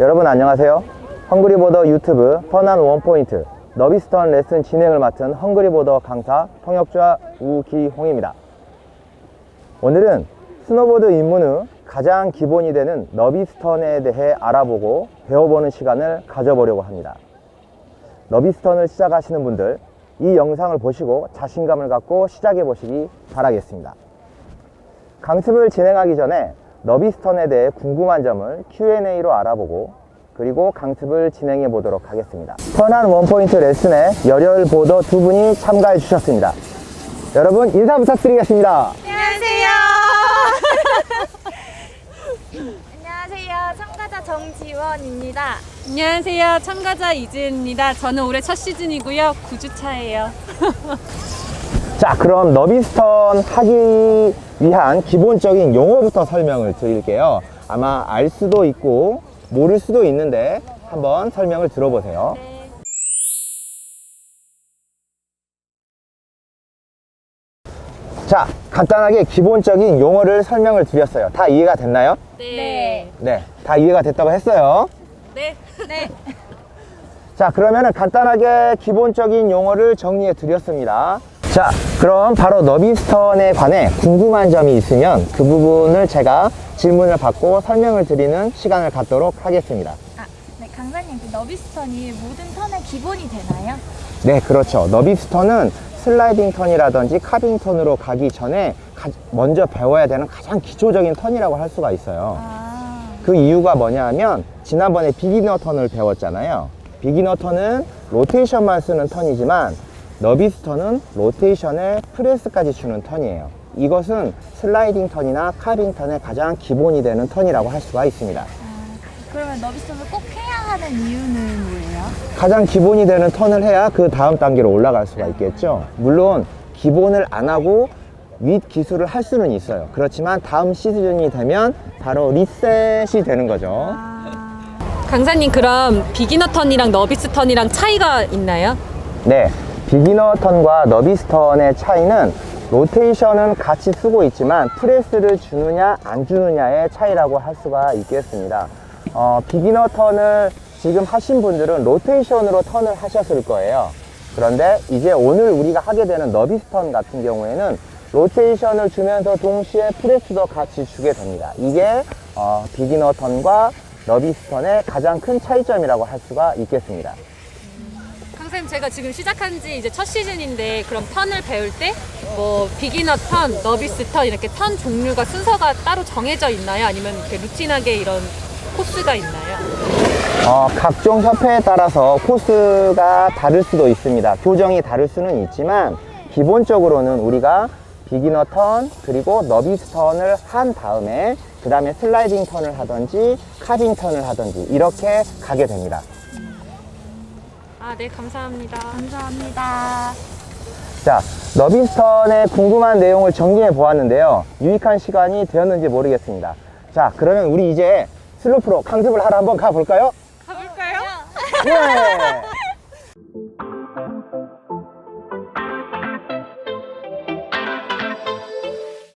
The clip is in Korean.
여러분 안녕하세요. 헝그리보더 유튜브 펀한 원포인트 너비스턴 레슨 진행을 맡은 헝그리보더 강사 통역자 우기홍입니다. 오늘은 스노보드 입문 후 가장 기본이 되는 너비스턴에 대해 알아보고 배워보는 시간을 가져보려고 합니다. 너비스턴을 시작하시는 분들 이 영상을 보시고 자신감을 갖고 시작해 보시기 바라겠습니다. 강습을 진행하기 전에 너비스턴에 대해 궁금한 점을 Q&A로 알아보고 그리고 강습을 진행해 보도록 하겠습니다. 펀한 원포인트 레슨에 열혈 보더 두 분이 참가해 주셨습니다. 여러분 인사 부탁드리겠습니다. 안녕하세요. 안녕하세요. 참가자 정지원입니다. 안녕하세요. 참가자 이지은입니다. 저는 올해 첫 시즌이고요. 9주차예요. 자, 그럼 너비스턴 하기 위한 기본적인 용어부터 설명을 드릴게요. 아마 알 수도 있고 모를 수도 있는데 한번 설명을 들어보세요. 네. 자, 간단하게 기본적인 용어를 설명을 드렸어요. 다 이해가 됐나요? 네. 네, 다 이해가 됐다고 했어요. 네. 네. 자, 그러면은 간단하게 기본적인 용어를 정리해 드렸습니다. 자, 그럼 바로 너비스턴에 관해 궁금한 점이 있으면 그 부분을 제가 질문을 받고 설명을 드리는 시간을 갖도록 하겠습니다. 아, 네. 강사님, 그 너비스턴이 모든 턴의 기본이 되나요? 네, 그렇죠. 너비스턴은 슬라이딩 턴이라든지 카빙 턴으로 가기 전에 가- 먼저 배워야 되는 가장 기초적인 턴이라고 할 수가 있어요. 아. 그 이유가 뭐냐 하면 지난번에 비기너 턴을 배웠잖아요. 비기너 턴은 로테이션만 쓰는 턴이지만 너비스 턴은 로테이션에 프레스까지 주는 턴이에요. 이것은 슬라이딩 턴이나 카빙 턴의 가장 기본이 되는 턴이라고 할 수가 있습니다. 아, 그러면 너비스턴을 꼭 해야 하는 이유는 뭐예요? 가장 기본이 되는 턴을 해야 그 다음 단계로 올라갈 수가 있겠죠. 물론 기본을 안 하고 윗 기술을 할 수는 있어요. 그렇지만 다음 시즌이 되면 바로 리셋이 되는 거죠. 아. 강사님 그럼 비기너 턴이랑 너비스 턴이랑 차이가 있나요? 네, 비기너 턴과 너비스 턴의 차이는 로테이션은 같이 쓰고 있지만 프레스를 주느냐 안 주느냐의 차이라고 할 수가 있겠습니다. 어, 비기너 턴을 지금 하신 분들은 로테이션으로 턴을 하셨을 거예요. 그런데 이제 오늘 우리가 하게 되는 너비스 턴 같은 경우에는 로테이션을 주면서 동시에 프레스도 같이 주게 됩니다. 이게 어, 비기너 턴과 너비스 턴의 가장 큰 차이점이라고 할 수가 있겠습니다. 강사님 제가 지금 시작한 지 이제 첫 시즌인데 그럼 턴을 배울 때 뭐 비기너 턴, 너비스 턴 이렇게 턴 종류가 순서가 따로 정해져 있나요? 아니면 이렇게 루틴하게 이런 코스가 있나요? 어, 각종 협회에 따라서 코스가 다를 수도 있습니다. 교정이 다를 수는 있지만 기본적으로는 우리가 비기너 턴 그리고 너비스 턴을 한 다음에 그 다음에 슬라이딩 턴을 하든지 카빙 턴을 하든지 이렇게 가게 됩니다. 아, 네, 감사합니다. 감사합니다. 자, 러빈스턴의 궁금한 내용을 정리해 보았는데요. 유익한 시간이 되었는지 모르겠습니다. 자, 그러면 우리 이제 슬로프로 강습을 하러 한번 가볼까요? 가볼까요? 예!